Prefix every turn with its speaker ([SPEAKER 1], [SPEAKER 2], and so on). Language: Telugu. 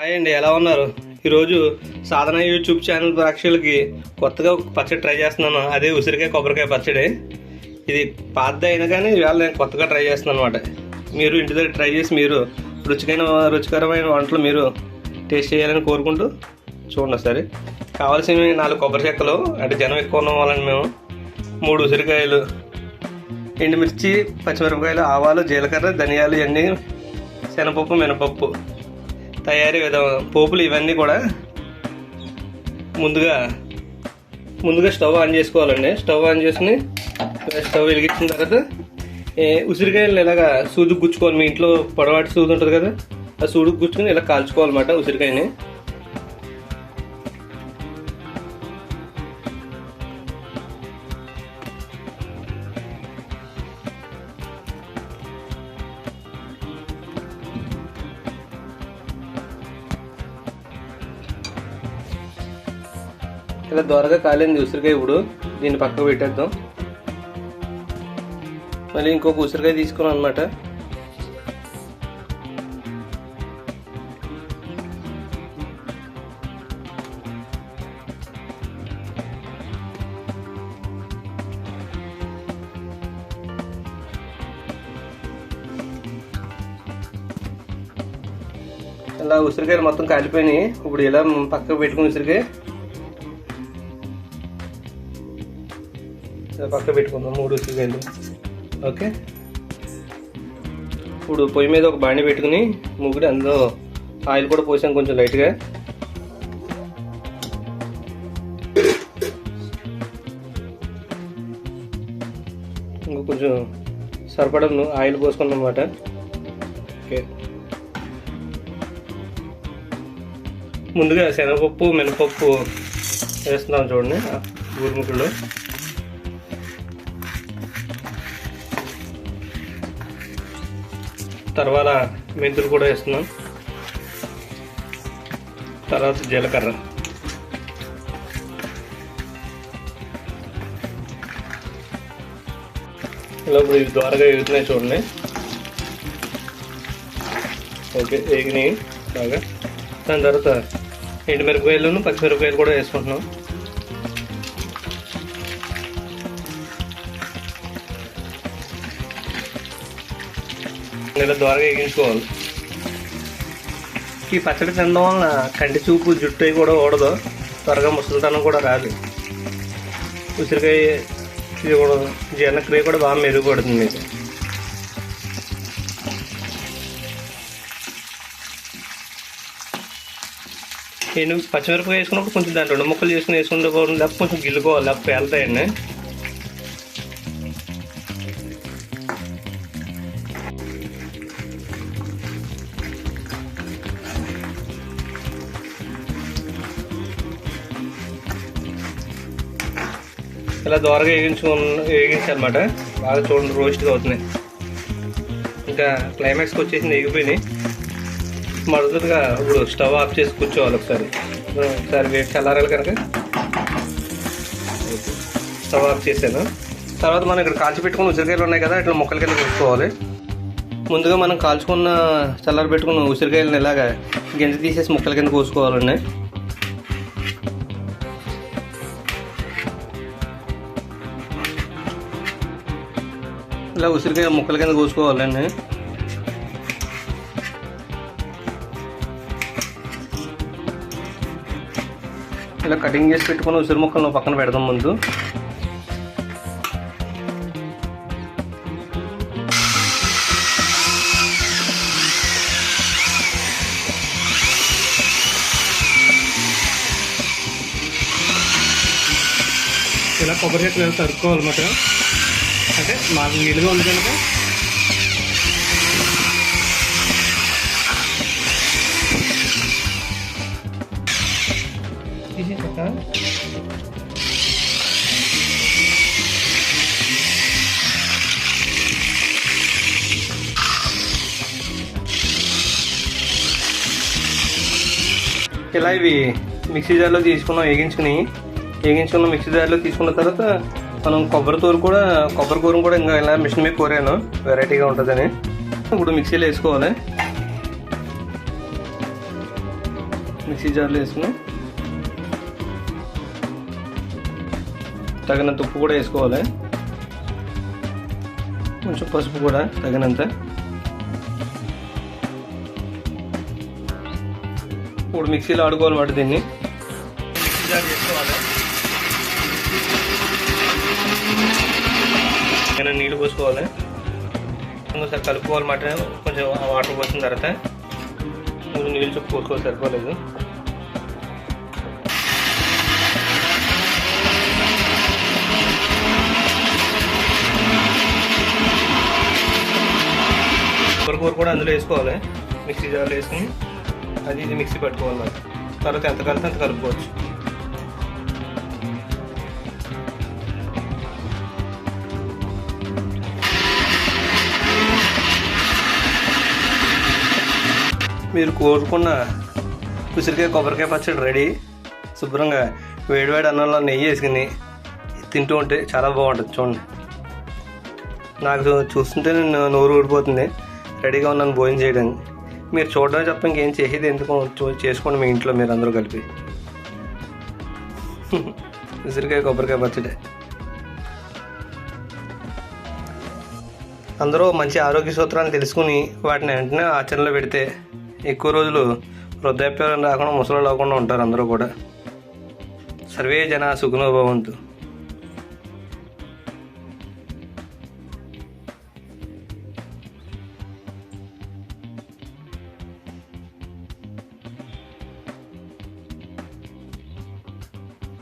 [SPEAKER 1] హాయ్ అండి ఎలా ఉన్నారు? ఈరోజు సాధన యూట్యూబ్ ఛానల్ ప్రేక్షకులకి కొత్తగా ఒక పచ్చడి ట్రై చేస్తున్నాను. అదే ఉసిరికాయ కొబ్బరికాయ పచ్చడి. ఇది పాత అయినా కానీ ఇవాళ నేను కొత్తగా ట్రై చేస్తున్నాను అనమాట మీరు ఇంటి దగ్గర ట్రై చేసి మీరు రుచికైన రుచికరమైన వంటలు మీరు టేస్ట్ చేయాలని కోరుకుంటూ చూడండి ఒకసారి. కావాల్సినవి నాలుగు కొబ్బరి చెక్కలు అంటే జనం ఎక్కువ ఉన్న వాళ్ళని మేము మూడు ఉసిరికాయలు ఎండుమిర్చి పచ్చిమిరపకాయలు ఆవాలు జీలకర్ర ధనియాలు ఇవన్నీ శనగపప్పు మినపప్పు తయారీ విధానం పోపులు ఇవన్నీ కూడా ముందుగా ముందుగా స్టవ్ ఆన్ చేసుకోవాలండి. స్టవ్ ఆన్ చేసుకుని స్టవ్ వెలిగించిన తర్వాత ఉసిరికాయలు ఇలాగా సూదు గుచ్చుకోవాలి మీ ఇంట్లో పొడవాటి సూది ఉంటుంది కదా ఆ సూదుకు గుచ్చుకొని ఇలా కాల్చుకోవాలన్నమాట ఉసిరికాయని. ఇలా దొరగా కాలింది ఉసిరికాయ ఇప్పుడు దీన్ని పక్కకు పెట్టేద్దాం. మళ్ళీ ఇంకొక ఉసిరికాయ తీసుకున్నాం అనమాట ఇలా ఉసిరికాయలు మొత్తం కాలిపోయినాయి. ఇప్పుడు ఇలా పక్కకు పెట్టుకుని ఉసిరికాయ పక్క పెట్టుకుందాం మూడు ఉసిరికాయలు ఓకే? ఇప్పుడు పొయ్యి మీద ఒక బాండి పెట్టుకుని ముగ్గురు అందులో ఆయిల్ కూడా పోసాం కొంచెం లైట్గా. ఇంకా కొంచెం సరిపడా ఆయిల్ పోసుకున్నాం అనమాట ఓకే. ముందుగా శనగపప్పు మినపప్పు వేస్తున్నాం చూడండి ఊరుముకుల్లో తర్వాత మెంతులు కూడా వేస్తున్నాం. తర్వాత జీలకర్ర. ఇలా ఇప్పుడు ఇవి ద్వారగా ఎగుతున్నాయి చూడండి. ఓకే ఎగినాయి బాగా. దాని తర్వాత ఎండుమిరపకాయలను పచ్చిమిరపకాయలు కూడా వేసుకుంటున్నాం. ఇలా దూరంగా ఎగించుకోవాలి ఈ పచ్చడి తినడం వలన కంటి చూపు జుట్టు అవి కూడా ఓడదు త్వరగా ముసలితనం కూడా రాదు. ఉసిరికాయ ఇది కూడా జీర్ణక్రియ కూడా బాగా మెరుగుపడుతుంది మీకు. నేను పచ్చిమిరపకాయ వేసుకున్నప్పుడు కొంచెం దాని రెండు ముక్కలు చేసుకుని వేసుకుంటే కూడా లేకపోతే కొంచెం గిల్లుకోవాలి. లేకపోతే వెళ్తాయండి ఇలా దోరగా వేగించుకు వేగించాలన్నమాట బాగా చూడండి రోస్ట్గా అవుతున్నాయి. ఇంకా క్లైమాక్స్కి వచ్చేసింది ఎగిపోయినాయి మరుదుగా ఇప్పుడు స్టవ్ ఆఫ్ చేసి కూర్చోవాలి ఒకసారి. ఒకసారి వేడి చల్లారాలి కనుక. స్టవ్ ఆఫ్ చేశాను. తర్వాత మనం ఇక్కడ కాల్చి పెట్టుకున్న ఉసిరికాయలు ఉన్నాయి కదా ఇట్లా మొక్కల కింద కూర్చోవాలి ముందుగా మనం కాల్చుకున్న చల్లారి పెట్టుకున్న ఉసిరికాయలను ఇలాగా గింజ తీసేసి ముక్కల కింద కోసుకోవాలండి. ఇలా ఉసిరికాయ ముక్కల కింద కోసుకోవాలండి. ఇలా కటింగ్ చేసి పెట్టుకుని ఉసిరి ముక్కలను పక్కన పెడదాం ముందు. ఇలా కొబ్బరి చెట్లు తరుక్కోవాలన్నమాట. అంటే మాకు నిలువ ఉంది కనుక. తీసేసాక ఇలా ఇవి మిక్సీ జార్లో తీసుకున్నాం వేగించుకుని వేగించుకున్న మిక్సీ జార్లో తీసుకున్న తర్వాత మనం కొబ్బరి తూరు కూడా కొబ్బరి కూర కూడా ఇంకా ఇలా మిషన్ మీద కోరాను. వెరైటీగా ఉంటుందని. ఇప్పుడు మిక్సీలో వేసుకోవాలి. మిక్సీ జార్లో వేసుకుని. తగినంత ఉప్పు కూడా వేసుకోవాలి. కొంచెం పసుపు కూడా తగినంత. ఇప్పుడు మిక్సీలో ఆడుకోవాలన్నమాట దీన్ని. నీళ్ళు పోసుకోవాలి. ఇంకోసారి కలుపుకోవాలన్నమాట కొంచెం వాటర్ పోసిన తర్వాత కొంచెం నీళ్ళు చొప్పు పోసుకోవాలి సరిపోలేదు. కూర కూడా అందులో వేసుకోవాలి. మిక్సీ జార్లో వేసుకుని అది ఇది మిక్సీ పట్టుకోవాలి తర్వాత ఎంత కలిపితే అంత కలుపుకోవచ్చు. మీరు కోరుకున్న ఉసిరికాయ కొబ్బరికాయ పచ్చడి రెడీ. శుభ్రంగా వేడివేడి అన్నంలో నెయ్యి వేసుకుని తింటూ ఉంటే చాలా బాగుంటుంది. చూడండి. నాకు చూస్తుంటే నేను నోరు ఊడిపోతుంది. రెడీగా ఉన్నాను భోజనం చేయడానికి. మీరు చూడడం తప్ప ఇంకేం చేసేది ఎందుకు చూ- చేసుకోండి మీ ఇంట్లో మీరు అందరూ కలిపి. ఉసిరికాయ కొబ్బరికాయ పచ్చడి. అందరూ మంచి ఆరోగ్య సూత్రాలు తెలుసుకుని వాటిని వెంటనే ఆచరణలో పెడితే ఎక్కువ రోజులు వృద్ధాప్యం రాకుండా ముసలు లేకుండా ఉంటారు అందరూ కూడా. సర్వే జన సుఖనోభవంతు